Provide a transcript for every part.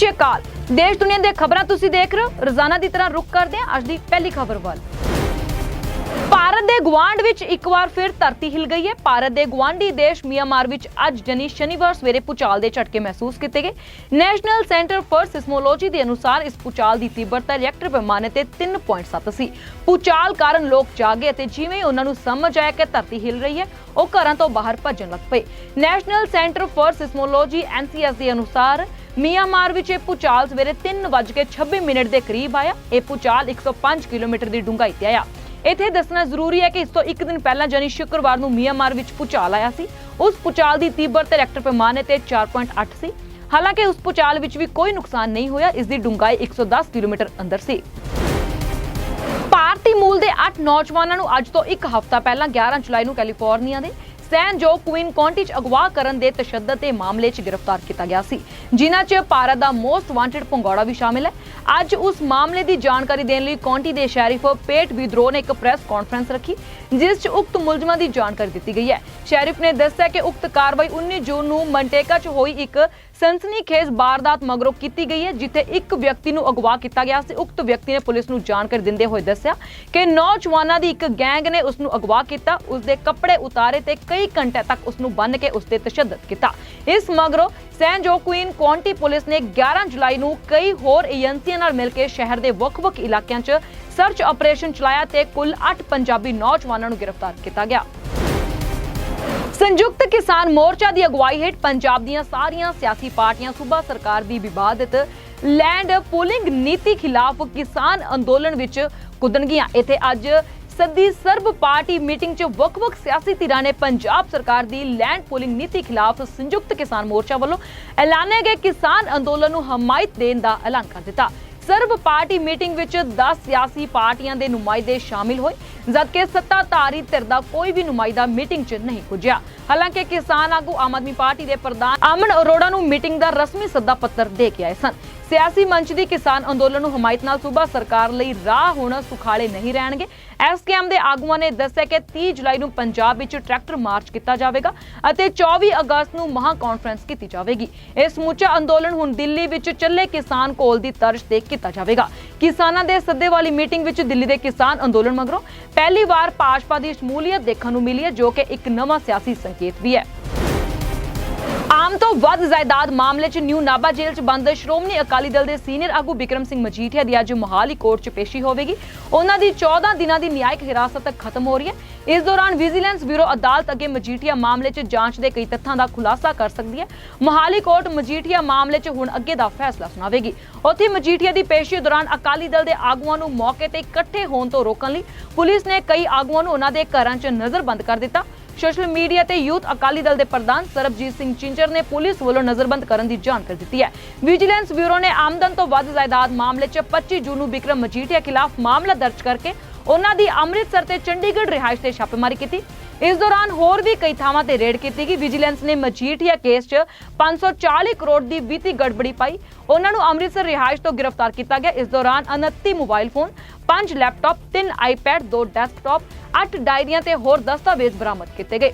ਸ਼੍ਰੀ ਅਕਾਲ। ਦੇਸ਼ ਦੁਨੀਆ ਦੀਆਂ ਖਬਰਾਂ ਤੁਸੀਂ ਦੇਖ ਰਹੇ ਹੋ। ਰੋਜ਼ਾਨਾ ਦੀ ਤਰ੍ਹਾਂ ਰੁਕ ਕਰਦੇ ਹਾਂ ਅੱਜ ਦੀ ਪਹਿਲੀ ਖਬਰ ਵੱਲ। ਭਾਰਤ ਦੇ ਗਵਾਂਡ ਵਿੱਚ ਇੱਕ ਵਾਰ ਫਿਰ ਧਰਤੀ ਹਿਲ ਗਈ ਹੈ। ਭਾਰਤ ਦੇ ਗਵਾਂਡੀ ਦੇਸ਼ ਮਿਆਂਮਾਰ ਵਿੱਚ ਅੱਜ ਜਨੀ ਸ਼ਨੀਵਾਰ ਸਵੇਰੇ ਪੁਚਾਲ ਦੇ ਝਟਕੇ ਮਹਿਸੂਸ ਕੀਤੇ ਗਏ। ਨੈਸ਼ਨਲ ਸੈਂਟਰ ਫॉर ਸਿਸਮੋਲੋਜੀ ਦੇ ਅਨੁਸਾਰ ਇਸ ਪੁਚਾਲ ਦੀ ਤੀਬਰਤਾ ਰਿਐਕਟਰ ਪੈਮਾਨੇ ਤੇ 3.7 ਸੀ। ਪੁਚਾਲ ਕਾਰਨ ਲੋਕ ਜਾਗੇ ਅਤੇ ਜਿਵੇਂ ਹੀ ਉਹਨਾਂ ਨੂੰ ਸਮਝ ਆਇਆ ਕਿ ਧਰਤੀ ਹਿਲ ਰਹੀ ਹੈ, ਉਹ ਘਰਾਂ ਤੋਂ ਬਾਹਰ ਭੱਜਣ ਲੱਗ ਪਏ। National centre for seismology NCS ਦੇ ਅਨੁਸਾਰ ਮਿਆਂਮਾਰ ਵਿੱਚ ਇਹ ਪੁਚਾਲ ਸਵੇਰੇ 3:26 ਮਿੰਟ ਦੇ ਕਰੀਬ ਆਇਆ। ਇਹ ਪੁਚਾਲ 105 ਕਿਲੋਮੀਟਰ ਦੀ ਡੂੰਘਾਈ ਤੇ ਆਇਆ। ਇੱਥੇ ਦੱਸਣਾ ਜ਼ਰੂਰੀ ਹੈ ਕਿ ਇਸ ਤੋਂ ਇੱਕ ਦਿਨ ਪਹਿਲਾਂ ਜਾਨੀ ਸ਼ੁੱਕਰਵਾਰ ਨੂੰ ਮਿਆਂਮਾਰ ਵਿੱਚ ਪੁਚਾਲ ਆਇਆ ਸੀ। ਉਸ ਪੁਚਾਲ ਦੀ ਤੀਬਰਤਾ ਰੈਕਟਰ ਪੈਮਾਨੇ ਤੇ 4.8 ਸੀ। ਹਾਲਾਂਕਿ ਉਸ ਭੂਚਾਲ ਵਿੱਚ ਵੀ ਕੋਈ ਨੁਕਸਾਨ ਨਹੀਂ ਹੋਇਆ, ਇਸ ਦੀ ਡੂੰਘਾਈ 110 ਕਿਲੋਮੀਟਰ ਅੰਦਰ ਸੀ। ਭਾਰਤੀ ਮੂਲ ਦੇ 8 ਨੌਜਵਾਨਾਂ ਨੂੰ ਅੱਜ ਤੋਂ ਇੱਕ ਹਫ਼ਤਾ ਪਹਿਲਾਂ 11 ਜੁਲਾਈ ਨੂੰ ਕੈਲੀਫੋਰਨੀਆ ਦੇ ਸੈਨ ਜੋ ਕੁਇਨ ਕਾਉਂਟੀ 'ਚ ਅਗਵਾ ਕਰਨ ਦੇ ਤਸ਼ੱਦਦ ਦੇ ਮਾਮਲੇ 'ਚ ਗ੍ਰਿਫਤਾਰ ਕੀਤਾ ਗਿਆ ਸੀ। ਜਿਨ੍ਹਾਂ 'ਚ ਭਾਰਤ ਦਾ ਮੋਸਟ ਵਾਂਟਡ ਪੰਗੌੜਾ ਵੀ ਸ਼ਾਮਿਲ ਹੈ। ਅੱਜ ਉਸ ਮਾਮਲੇ ਦੀ ਜਾਣਕਾਰੀ ਦੇਣ ਲਈ ਕਾਉਂਟੀ ਦੇ ਸ਼ੈਰਿਫ ਪੇਟ ਵਿਦਰੋ ਨੇ ਇੱਕ ਪ੍ਰੈਸ ਕਾਨਫਰੰਸ ਰੱਖੀ, ਜਿਸ 'ਚ ਉਕਤ ਮੁਲਜ਼ਮਾਂ ਦੀ ਜਾਣਕਾਰੀ ਦਿੱਤੀ ਗਈ ਹੈ। ਸ਼ੈਰਿਫ ਨੇ ਦੱਸਿਆ ਕਿ ਉਕਤ ਕਾਰਵਾਈ 19 ਜੂਨ ਨੂੰ ਮੰਟੇਕਾ 'ਚ ਹੋਈ ਇੱਕ ਸਨਸਨੀਖੇਜ਼ ਵਾਰਦਾਤ ਮਗਰੋਂ ਕੀਤੀ ਗਈ ਹੈ, ਜਿੱਥੇ ਇੱਕ ਵਿਅਕਤੀ ਨੂੰ ਅਗਵਾ ਕੀਤਾ ਗਿਆ ਸੀ। ਉਕਤ ਵਿਅਕਤੀ ਨੇ ਪੁਲਿਸ ਨੂੰ ਜਾਣਕਾਰੀ ਦਿੰਦੇ ਹੋਏ ਦੱਸਿਆ ਕਿ ਨੌਜਵਾਨਾਂ ਦੀ ਇੱਕ ਗੈਂਗ ਨੇ ਉਸ ਨੂੰ ਅਗਵਾ ਕੀਤਾ ਉਸ ਦੇ ਕੱਪੜੇ ਉਤਾਰੇ ਤੇ ਕਈ ਘੰਟੇ ਤੱਕ ਉਸ ਨੂੰ ਬੰਨ੍ਹ ਕੇ ਉਸ ਤੇ ਤਸ਼ੱਦਦ ਕੀਤਾ। ਇਸ ਮਗਰੋਂ ਸੈਨ ਜੋਕੁਇਨ ਕਾਉਂਟੀ ਪੁਲਿਸ ਨੇ 11 ਜੁਲਾਈ ਨੂੰ ਕਈ ਹੋਰ ਏਜੰਸੀਆਂ ਨਾਲ ਮਿਲ ਕੇ ਸ਼ਹਿਰ ਦੇ ਵੱਖ-ਵੱਖ ਇਲਾਕਿਆਂ 'ਚ ਸਰਚ ਆਪਰੇਸ਼ਨ ਚਲਾਇਆ ਤੇ ਕੁੱਲ 8 ਪੰਜਾਬੀ ਨੌਜਵਾਨਾਂ ਨੂੰ ਗ੍ਰਿਫਤਾਰ ਕੀਤਾ ਗਿਆ। ਸੰਯੁਕਤ ਕਿਸਾਨ ਮੋਰਚਾ ਦੀ ਅਗਵਾਈ ਹੇਠ ਪੰਜਾਬ ਦੀਆਂ ਸਾਰੀਆਂ ਸਿਆਸੀ ਪਾਰਟੀਆਂ ਸੂਬਾ ਸਰਕਾਰ ਦੀ ਵਿਵਾਦਿਤ ਲੈਂਡ ਪੂਲਿੰਗ ਨੀਤੀ ਖਿਲਾਫ ਕਿਸਾਨ ਅੰਦੋਲਨ ਵਿੱਚ ਕੁੱਦਣਗੀਆਂ। ਇੱਥੇ ਅੱਜ ਸੱਦੀ ਸਰਬ ਪਾਰਟੀ ਮੀਟਿੰਗ 'ਚ ਵੱਖ-ਵੱਖ ਸਿਆਸੀ ਧਿਰਾਂ ਨੇ ਪੰਜਾਬ ਸਰਕਾਰ ਦੀ ਲੈਂਡ ਪੂਲਿੰਗ ਨੀਤੀ ਖਿਲਾਫ ਸੰਯੁਕਤ ਕਿਸਾਨ ਮੋਰਚਾ ਵੱਲੋਂ ਐਲਾਨੇ ਗਏ ਕਿਸਾਨ ਅੰਦੋਲਨ ਨੂੰ ਹਮਾਇਤ ਦੇਣ ਦਾ ਐਲਾਨ ਕਰ ਦਿੱਤਾ। ਸਰਬ ਪਾਰਟੀ ਮੀਟਿੰਗ ਵਿੱਚ 10 ਸਿਆਸੀ ਪਾਰਟੀਆਂ ਦੇ ਨੁਮਾਇੰਦੇ ਸ਼ਾਮਿਲ ਹੋਏ। ਜਦਕਿ ਸੱਤਾਧਾਰੀ ਧਿਰ ਦਾ ਕੋਈ ਵੀ ਨੁਮਾਇੰਦਾ ਮੀਟਿੰਗ 'ਚ ਨਹੀਂ ਪੁੱਜਿਆ। ਹਾਲਾਂਕਿ ਕਿਸਾਨ ਆਗੂ ਆਮ ਆਦਮੀ ਪਾਰਟੀ ਦੇ ਪ੍ਰਧਾਨ ਅਮਨ ਅਰੋੜਾ ਨੂੰ ਮੀਟਿੰਗ ਦਾ ਰਸਮੀ ਸੱਦਾ ਪੱਤਰ ਦੇ ਕੇ ਆਏ ਸਨ। ਸਿਆਸੀ ਮੰਚ ਦੀ ਕਿਸਾਨ ਅੰਦੋਲਨ ਨੂੰ ਹਮਾਇਤ ਨਾਲ ਸੂਬਾ ਸਰਕਾਰ ਲਈ ਰਾਹ ਹੁਣ ਸੁਖਾਲੇ ਨਹੀਂ ਰਹਿਣਗੇ। ਐਸਕੇਐਮ ਦੇ ਆਗੂਆਂ ਨੇ ਦੱਸਿਆ ਕਿ 30 ਜੁਲਾਈ ਨੂੰ ਪੰਜਾਬ ਵਿੱਚ ਟਰੈਕਟਰ ਮਾਰਚ ਕੀਤਾ ਜਾਵੇਗਾ ਅਤੇ 24 ਅਗਸਤ ਨੂੰ ਮਹਾ ਕਾਨਫਰੰਸ ਕੀਤੀ ਜਾਵੇਗੀ। ਇਹ ਸਮੁੱਚਾ ਅੰਦੋਲਨ ਹੁਣ ਦਿੱਲੀ ਵਿੱਚ ਚੱਲੇ ਕਿਸਾਨ ਕੋਲ ਦੀ ਤਰਜ਼ ਤੇ ਕੀਤਾ ਜਾਵੇਗਾ। ਕਿਸਾਨਾਂ ਦੇ ਸੱਦੇ ਵਾਲੀ ਮੀਟਿੰਗ ਵਿੱਚ ਦਿੱਲੀ ਦੇ ਕਿਸਾਨ ਅੰਦੋਲਨ ਮਗਰੋਂ ਪਹਿਲੀ ਵਾਰ ਭਾਜਪਾ ਦੀ ਸ਼ਮੂਲੀਅਤ ਦੇਖਣ ਨੂੰ ਮਿਲੀ ਹੈ, ਜੋ ਕਿ ਇੱਕ ਨਵਾਂ ਸਿਆਸੀ ਸੰਕੇਤ ਵੀ ਹੈ। ਆਮ ਤੋਂ ਵੱਧ ਜਾਇਦਾਦ ਮਾਮਲੇ 'ਚ ਨਿਊ ਨਾਭਾ ਜੇਲ੍ਹ 'ਚ ਬੰਦ ਸ਼੍ਰੋਮਣੀ ਅਕਾਲੀ ਦਲ ਦੇ ਸੀਨੀਅਰ ਆਗੂ ਬਿਕਰਮ ਸਿੰਘ ਮਜੀਠੀਆ ਦੀ ਅੱਜ ਮੋਹਾਲੀ ਕੋਰਟ 'ਚ ਪੇਸ਼ੀ ਹੋਵੇਗੀ। ਉਹਨਾਂ ਦੀ 14 ਦਿਨਾਂ ਦੀ ਨਿਆਇਕ ਹਿਰਾਸਤ ਖਤਮ ਹੋ ਰਹੀ ਹੈ। ਇਸ ਦੌਰਾਨ ਵਿਜੀਲੈਂਸ ਬਿਊਰੋ ਅਦਾਲਤ ਅੱਗੇ ਮਜੀਠੀਆ ਮਾਮਲੇ 'ਚ ਜਾਂਚ ਦੇ ਕਈ ਤੱਥਾਂ ਦਾ ਖੁਲਾਸਾ ਕਰ ਸਕਦੀ ਹੈ। ਮੋਹਾਲੀ ਕੋਰਟ ਮਜੀਠੀਆ ਮਾਮਲੇ 'ਚ ਹੁਣ ਅੱਗੇ ਦਾ ਫੈਸਲਾ ਸੁਣਾਵੇਗੀ। ਉੱਥੇ ਮਜੀਠੀਆ ਦੀ ਪੇਸ਼ੀ ਦੌਰਾਨ ਅਕਾਲੀ ਦਲ ਦੇ ਆਗੂਆਂ ਨੂੰ ਮੌਕੇ ਤੇ ਇਕੱਠੇ ਹੋਣ ਤੋਂ ਰੋਕਣ ਲਈ ਪੁਲਿਸ ਨੇ ਕਈ ਆਗੂਆਂ ਨੂੰ ਉਹਨਾਂ ਦੇ ਘਰਾਂ 'ਚ ਨਜ਼ਰਬੰਦ ਕਰ ਦਿੱਤਾ। ਸੋਸ਼ਲ ਮੀਡੀਆ ਤੇ ਯੂਥ ਅਕਾਲੀ ਦਲ ਦੇ ਪ੍ਰਧਾਨ ਸਰਬਜੀਤ ਸਿੰਘ ਚਿੰਚਰ ਨੇ ਪੁਲਿਸ ਵੱਲੋਂ ਨਜ਼ਰਬੰਦ ਕਰਨ ਦੀ ਜਾਣਕਾਰੀ ਦਿੱਤੀ ਹੈ। ਵਿਜੀਲੈਂਸ ਬਿਊਰੋ ਨੇ ਆਮਦਨ ਤੋਂ ਵੱਧ ਜਾਇਦਾਦ ਮਾਮਲੇ 'ਚ 25 ਜੂਨ ਨੂੰ ਵਿਕਰਮ ਮਜੀਠੀਆ ਖਿਲਾਫ ਮਾਮਲਾ ਦਰਜ ਕਰਕੇ ਉਹਨਾਂ ਦੀ ਅੰਮ੍ਰਿਤਸਰ ਤੇ ਚੰਡੀਗੜ੍ਹ ਰਿਹਾਇਸ਼ ਤੇ ਛਾਪੇਮਾਰੀ ਕੀਤੀ। ਇਸ ਦੌਰਾਨ ਹੋਰ ਵੀ ਕਈ ਥਾਵਾਂ ਤੇ ਰੇਡ ਕੀਤੀ ਗਈ। ਵਿਜੀਲੈਂਸ ਨੇ ਮਜੀਠੀਆ ਕੇਸ 'ਚ 540 ਕਰੋੜ ਦੀ ਵਿੱਤੀ ਗੜਬੜੀ ਪਾਈ। ਉਹਨਾਂ ਨੂੰ ਅੰਮ੍ਰਿਤਸਰ ਰਿਹਾਇਸ਼ ਤੋਂ ਗ੍ਰਿਫਤਾਰ ਕੀਤਾ ਗਿਆ। ਇਸ ਦੌਰਾਨ 29 mobile phone 5 laptop 3 iPad 2 desktop 8 ਡਾਇਰੀਆਂ ਤੇ ਹੋਰ ਦਸਤਾਵੇਜ਼ ਬਰਾਮਦ ਕੀਤੇ ਗਏ।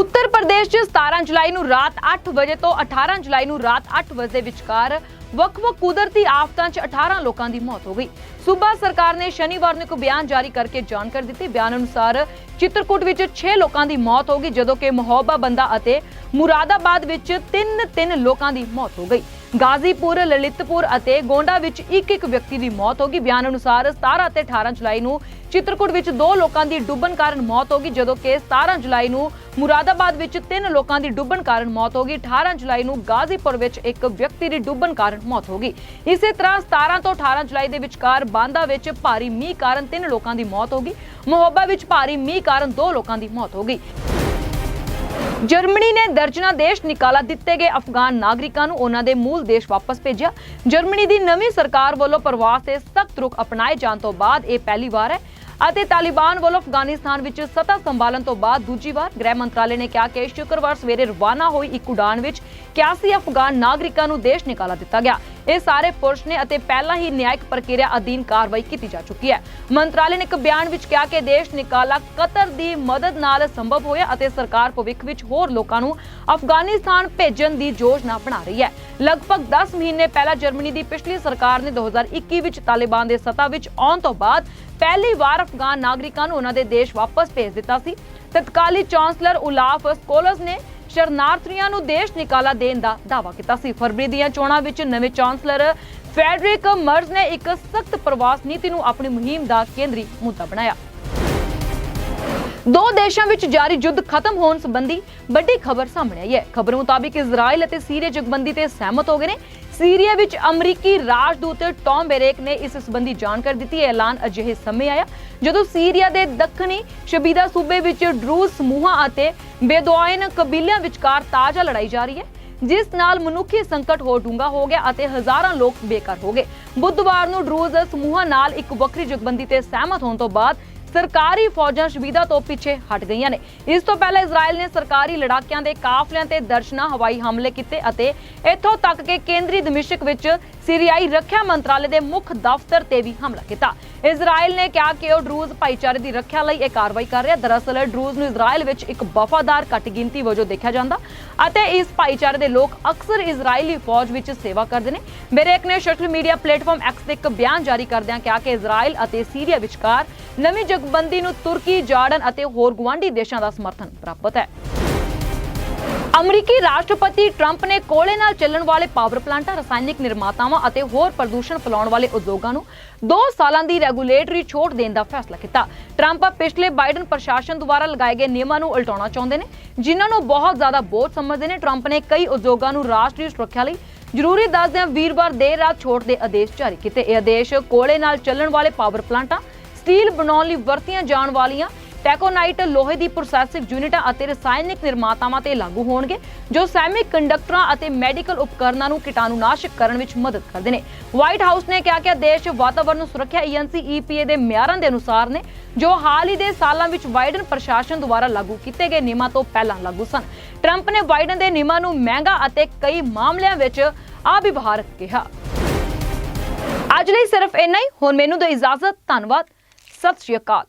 ਉੱਤਰ ਪ੍ਰਦੇਸ਼ 'ਚ 17 ਜੁਲਾਈ ਨੂੰ ਰਾਤ 8 ਵਜੇ ਤੋਂ 18 ਜੁਲਾਈ ਨੂੰ ਰਾਤ 8 ਵਜੇ ਵਿਚਕਾਰ ਵੱਖ-ਵੱਖ ਕੁਦਰਤੀ ਆਫਤਾਂ 'ਚ 18 ਲੋਕਾਂ ਦੀ ਮੌਤ ਹੋ ਗਈ। ਸੂਬਾ ਸਰਕਾਰ ਨੇ ਸ਼ਨੀਵਾਰ ਨੂੰ ਇੱਕ ਬਿਆਨ ਜਾਰੀ ਕਰਕੇ ਜਾਣਕਾਰੀ ਦਿੱਤੀ। ਬਿਆਨ ਅਨੁਸਾਰ ਚਿੱਤਰਕੂਟ ਵਿੱਚ 6 ਲੋਕਾਂ ਦੀ ਮੌਤ ਹੋ ਗਈ, ਜਦੋਂ ਕਿ ਮਹੋਬਾ ਬੰਦਾ ਅਤੇ ਮੁਰਾਦਾਬਾਦ ਵਿੱਚ 3-3 ਲੋਕਾਂ ਦੀ ਮੌਤ ਹੋ ਗਈ। ਗਾਜ਼ੀਪੁਰ, ਲਲਿਤਪੁਰ ਅਤੇ ਗੋਂਡਾ ਵਿੱਚ ਇੱਕ ਇੱਕ ਵਿਅਕਤੀ ਦੀ ਮੌਤ ਹੋ ਗਈ। ਬਿਆਨ ਅਨੁਸਾਰ 17 ਅਤੇ 18 ਜੁਲਾਈ ਨੂੰ ਚਿੱਤਰਕੂਟ ਵਿੱਚ ਦੋ ਲੋਕਾਂ ਦੀ ਡੁੱਬਣ ਕਾਰਨ ਮੌਤ ਹੋ ਗਈ, ਜਦੋਂ ਕਿ 17 ਜੁਲਾਈ ਨੂੰ ਮੁਰਾਦਾਬਾਦ ਵਿੱਚ ਤਿੰਨ ਲੋਕਾਂ ਦੀ ਡੁੱਬਣ ਕਾਰਨ ਮੌਤ ਹੋ ਗਈ। 18 ਜੁਲਾਈ ਨੂੰ ਗਾਜ਼ੀਪੁਰ ਵਿੱਚ ਇੱਕ ਵਿਅਕਤੀ ਦੀ ਡੁੱਬਣ ਕਾਰਨ ਮੌਤ ਹੋ ਗਈ। ਇਸੇ ਤਰ੍ਹਾਂ 17 ਤੋਂ 18 ਜੁਲਾਈ ਦੇ ਵਿਚਕਾਰ ਬਾਂਦਾ ਵਿੱਚ ਭਾਰੀ ਮੀਂਹ ਕਾਰਨ ਤਿੰਨ ਲੋਕਾਂ ਦੀ ਮੌਤ ਹੋ ਗਈ। ਮੋਹੱਬਾ ਵਿੱਚ ਭਾਰੀ ਮੀਂਹ ਕਾਰਨ ਦੋ ਲੋਕਾਂ ਦੀ ਮੌਤ ਹੋ ਗਈ। ਜਰਮਨੀ ਨੇ ਦਰਜਨਾ ਦੇਸ਼ ਨਿਕਾਲਾ ਦਿੱਤੇ ਗਏ ਅਫਗਾਨ ਨਾਗਰਿਕਾਂ ਨੂੰ ਉਹਨਾਂ ਦੇ ਮੂਲ ਦੇਸ਼ ਵਾਪਸ ਭੇਜਿਆ। ਜਰਮਨੀ ਦੀ ਨਵੀਂ ਸਰਕਾਰ ਵੱਲੋਂ ਪ੍ਰਵਾਸ ਤੇ ਸਖਤ ਰੁਖ ਅਪਣਾਏ ਜਾਣ ਤੋਂ ਬਾਅਦ ਇਹ ਪਹਿਲੀ ਵਾਰ ਹੈ ਅਤੇ ਤਾਲਿਬਾਨ ਵੱਲੋਂ ਅਫਗਾਨਿਸਤਾਨ ਵਿੱਚ ਸੱਤਾ ਸੰਭਾਲਣ ਤੋਂ ਬਾਅਦ ਦੂਜੀ ਵਾਰ ਗ੍ਰਹਿ ਮੰਤਰਾਲੇ ਨੇ ਕਿਹਾ ਕਿ ਸ਼ੁੱਕਰਵਾਰ ਸਵੇਰੇ ਰਵਾਨਾ ਹੋਈ ਇੱਕ ਉਡਾਨ ਵਿੱਚ 81 ਅਫਗਾਨ ਨਾਗਰਿਕਾਂ ਨੂੰ ਦੇਸ਼ ਨਿਕਾਲਾ ਦਿੱਤਾ ਗਿਆ। ਇਹ ਸਾਰੇ ਪੁਰਸ਼ ਨੇ ਅਤੇ ਪਹਿਲਾਂ ਹੀ ਨਿਆਇਕ ਪ੍ਰਕਿਰਿਆ ਅਧੀਨ ਕਾਰਵਾਈ ਕੀਤੀ ਜਾ ਚੁੱਕੀ ਹੈ। ਮੰਤਰਾਲੇ ਨੇ ਇੱਕ ਬਿਆਨ ਵਿੱਚ ਕਿਹਾ ਕਿ ਦੇਸ਼ ਨਿਕਾਲਾ ਕਤਰ ਦੀ ਮਦਦ ਨਾਲ ਸੰਭਵ ਹੋਇਆ ਅਤੇ ਸਰਕਾਰ ਭਵਿੱਖ ਵਿੱਚ ਹੋਰ ਲੋਕਾਂ ਨੂੰ ਅਫਗਾਨਿਸਤਾਨ ਭੇਜਣ ਦੀ ਯੋਜਨਾ ਬਣਾ ਰਹੀ ਹੈ। ਲਗਭਗ 10 ਮਹੀਨੇ ਪਹਿਲਾਂ ਜਰਮਨੀ ਦੀ ਪਿਛਲੀ ਸਰਕਾਰ ਨੇ 2021 ਵਿੱਚ ਤਾਲਿਬਾਨ ਦੇ ਸੱਤਾ ਵਿੱਚ ਆਉਣ ਤੋਂ ਬਾਅਦ ਪਹਿਲੀ ਵਾਰ ਅਫਗਾਨ ਨਾਗਰਿਕਾਂ ਨੂੰ ਉਹਨਾਂ ਦੇ ਦੇਸ਼ ਵਾਪਸ ਭੇਜ ਦਿੱਤਾ ਸੀ। ਤਤਕਾਲੀ ਚਾਂਸਲਰ ਉਲਾਫ ਸਕੋਲਸ ਨੇ ਸ਼ਰਨਾਰਥੀਆਂ ਨੂੰ ਦੇਸ਼ ਨਿਕਾਲਾ ਦੇਣ ਦਾ ਦਾਅਵਾ ਕੀਤਾ ਸੀ। ਫਰਵਰੀ ਦੀਆਂ ਚੋਣਾਂ ਵਿੱਚ ਨਵੇਂ ਚਾਂਸਲਰ ਫੈਡਰਿਕ ਮਰਜ਼ ਨੇ ਇੱਕ ਸਖਤ ਪ੍ਰਵਾਸ ਨੀਤੀ ਨੂੰ ਆਪਣੀ ਮੁਹਿੰਮ ਦਾ ਕੇਂਦਰੀ ਮੁੱਦਾ ਬਣਾਇਆ। ਦੋ ਦੇਸ਼ਾਂ ਵਿੱਚ ਜਾਰੀ ਯੁੱਧ ਖਤਮ ਹੋਣ ਸੰਬੰਧੀ ਵੱਡੀ ਖਬਰ ਸਾਹਮਣੇ ਆਈ ਹੈ। ਖਬਰ ਮੁਤਾਬਿਕ ਇਜ਼ਰਾਈਲ ਅਤੇ ਸੀਰੀਆ ਜਗਬੰਦੀ ਤੇ ਸਹਿਮਤ ਹੋ ਗਏ ਨੇ। ਸੀਰੀਆ ਵਿੱਚ ਅਮਰੀਕੀ ਰਾਜਦੂਤ ਟੌਮ ਬੇਰੇਕ ਨੇ ਇਸ ਸੰਬੰਧੀ ਜਾਣਕਾਰੀ ਦਿੱਤੀ ਇਹ ਐਲਾਨ ਅਜਿਹੇ ਸਮੇਂ ਆਇਆ ਜਦੋਂ ਸੀਰੀਆ ਦੇ ਦੱਖਣੀ ਸ਼ਬੀਦਾ ਸੂਬੇ ਵਿੱਚ ਡਰੂਜ਼ ਸਮੂਹਾਂ ਅਤੇ ਬੇਦੁਆਇਨ ਕਬੀਲਿਆਂ ਵਿਚਕਾਰ ਤਾਜ਼ਾ ਲੜਾਈ ਜਾਰੀ ਹੈ, ਜਿਸ ਨਾਲ ਮਨੁੱਖੀ ਸੰਕਟ ਹੋਰ ਡੂੰਘਾ ਹੋ ਗਿਆ ਅਤੇ ਹਜ਼ਾਰਾਂ ਲੋਕ ਬੇਘਰ ਹੋ ਗਏ। ਬੁੱਧਵਾਰ ਨੂੰ ਡਰੂਜ਼ ਸਮੂਹਾਂ ਨਾਲ ਇੱਕ ਵੱਖਰੀ ਜਗਬੰਦੀ ਤੇ ਸਹਿਮਤ ਹੋਣ ਤੋਂ ਬਾਅਦ ਸਰਕਾਰੀ ਫੌਜਾਂ ਸ਼ਬੀਦਾ ਤੋਂ ਪਿੱਛੇ ਹਟ ਗਈਆਂ ਨੇ। ਇਸ ਤੋਂ ਪਹਿਲਾਂ ਇਜ਼ਰਾਈਲ ਨੇ ਸਰਕਾਰੀ ਲੜਾਕਿਆਂ ਦੇ ਕਾਫਲਿਆਂ ਤੇ ਦਰਸ਼ਨਾ, ਹਵਾਈ ਹਮਲੇ ਕੀਤੇ ਅਤੇ ਇੱਥੋਂ ਤੱਕ ਕਿ ਕੇਂਦਰੀ ਦਮਿਸ਼ਕ ਵਿੱਚ ਸੀਰੀਆਈ ਰੱਖਿਆ ਮੰਤਰਾਲੇ ਦੇ ਮੁੱਖ ਦਫ਼ਤਰ ਤੇ ਵੀ ਹਮਲਾ ਕੀਤਾ। ਇਜ਼ਰਾਈਲ ਨੇ ਕਿਹਾ ਕਿ ਉਹ ਡਰੂਜ਼ ਭਾਈਚਾਰੇ ਦੀ ਰੱਖਿਆ ਲਈ ਇਹ ਕਾਰਵਾਈ ਕਰ ਰਿਹਾ ਦਰਅਸਲ ਡਰੂਜ਼ ਨੂੰ ਇਜ਼ਰਾਈਲ ਵਿੱਚ ਇੱਕ ਵਫਾਦਾਰ ਘੱਟ ਗਿਣਤੀ ਵਜੋਂ ਦੇਖਿਆ ਜਾਂਦਾ। ਅਤੇ ਇਸ ਭਾਈਚਾਰੇ ਦੇ ਲੋਕ ਅਕਸਰ ਇਜ਼ਰਾਈਲੀ ਫੌਜ ਵਿੱਚ ਸੇਵਾ ਕਰਦੇ ਨੇ। ਬੇਰੇਕ ਨੇ ਸੋਸ਼ਲ ਮੀਡੀਆ ਪਲੇਟਫਾਰਮ ਐਕਸ ਤੇ ਇੱਕ ਬਿਆਨ ਜਾਰੀ ਕਰਦਿਆਂ ਕਿਹਾ ਕਿ ਇਜ਼ਰਾਈਲ ਅਤੇ ਸੀਰੀਆ ਵਿਚਕਾਰ ਨਵੀਂ ਜਗਬੰਦੀ ਨੂੰ ਤੁਰਕੀ, ਜਾਰਡਨ ਅਤੇ ਹੋਰ ਗੁਆਂਢੀ ਦੇਸ਼ਾਂ ਦਾ ਸਮਰਥਨ ਪ੍ਰਾਪਤ ਹੈ। ਅਮਰੀਕੀ ਰਾਸ਼ਟਰਪਤੀ ਟਰੰਪ ਨੇ ਕੋਲੇ ਨਾਲ ਚੱਲਣ ਵਾਲੇ ਪਾਵਰ ਪਲਾਂਟਾਂ, ਰਸਾਇਣਿਕ ਨਿਰਮਾਤਾਵਾਂ ਅਤੇ ਹੋਰ ਪ੍ਰਦੂਸ਼ਣ ਫੈਲਾਉਣ ਵਾਲੇ ਉਦਯੋਗਾਂ ਨੂੰ 2 ਸਾਲਾਂ ਦੀ ਰੈਗੂਲੇਟਰੀ ਛੋਟ ਦੇਣ ਦਾ ਫੈਸਲਾ ਕੀਤਾ। ਟਰੰਪ ਪਿਛਲੇ ਬਾਈਡਨ ਪ੍ਰਸ਼ਾਸਨ ਦੁਆਰਾ ਲਗਾਏ ਗਏ ਨਿਯਮਾਂ ਨੂੰ ਉਲਟਾਉਣਾ ਚਾਹੁੰਦੇ ਨੇ, ਜਿਨ੍ਹਾਂ ਨੂੰ ਬਹੁਤ ਜ਼ਿਆਦਾ ਬੋਝ ਸਮਝਦੇ ਨੇ। ਟਰੰਪ ਨੇ ਕਈ ਉਦਯੋਗਾਂ ਨੂੰ ਰਾਸ਼ਟਰੀ ਸੁਰੱਖਿਆ ਲਈ ਜ਼ਰੂਰੀ ਦੱਸਦਿਆਂ ਵੀਰਵਾਰ ਦੇਰ ਰਾਤ ਛੋਟ ਦੇ ਆਦੇਸ਼ ਜਾਰੀ ਕੀਤੇ। ਇਹ ਆਦੇਸ਼ ਕੋਲੇ ਨਾਲ ਚੱਲਣ ਵਾਲੇ ਪਾਵਰ ਪਲਾਂਟਾਂ, ਸਟੀਲ ਬਣਾਉਣ ਲਈ ਵਰਤੀਆਂ ਜਾਣ ਵਾਲੀਆਂ ਟੈਕੋਨਾਈਟ ਲੋਹੇ ਦੀ ਪ੍ਰੋਸੈਸਿੰਗ ਯੂਨਿਟਾਂ ਅਤੇ ਰਸਾਇਣਿਕ ਨਿਰਮਾਤਾਵਾਂ ਤੇ ਲਾਗੂ ਹੋਣਗੇ, ਜੋ ਸੈਮੀ ਕੰਡਕਟਰਾਂ ਅਤੇ ਮੈਡੀਕਲ ਉਪਕਰਨਾਂ ਨੂੰ ਕੀਟਾਣੂਨਾਸ਼ਕ ਕਰਨ ਵਿੱਚ ਮਦਦ ਕਰਦੇ ਨੇ। ਵਾਈਟ ਹਾਊਸ ਨੇ ਕਿਹਾ ਕਿ ਦੇਸ਼ ਵਾਤਾਵਰਣ ਸੁਰੱਖਿਆ ਏਜੰਸੀ ਈਪੀਏ ਦੇ ਮਿਆਰਾਂ ਦੇ ਅਨੁਸਾਰ ਨੇ, ਜੋ ਹਾਲ ਹੀ ਦੇ ਸਾਲਾਂ ਵਿੱਚ ਬਾਈਡਨ ਪ੍ਰਸ਼ਾਸਨ ਦੁਆਰਾ ਲਾਗੂ ਕੀਤੇ ਗਏ ਨਿਯਮਾਂ ਤੋਂ ਪਹਿਲਾਂ ਲਾਗੂ ਸਨ। ਟਰੰਪ ਨੇ ਬਾਈਡਨ ਦੇ ਨਿਯਮਾਂ ਨੂੰ ਮਹਿੰਗਾ ਅਤੇ ਕਈ ਮਾਮਲਿਆਂ ਵਿੱਚ ਅਵਿਵਹਾਰਕ ਕਿਹਾ। ਅੱਜ ਲਈ ਸਿਰਫ ਇੰਨਾ ਹੀ। ਹੁਣ ਮੈਨੂੰ ਦਿਓ ਇਜਾਜ਼ਤ। ਧੰਨਵਾਦ। ਸਤਿ ਸ਼੍ਰੀ ਅਕਾਲ।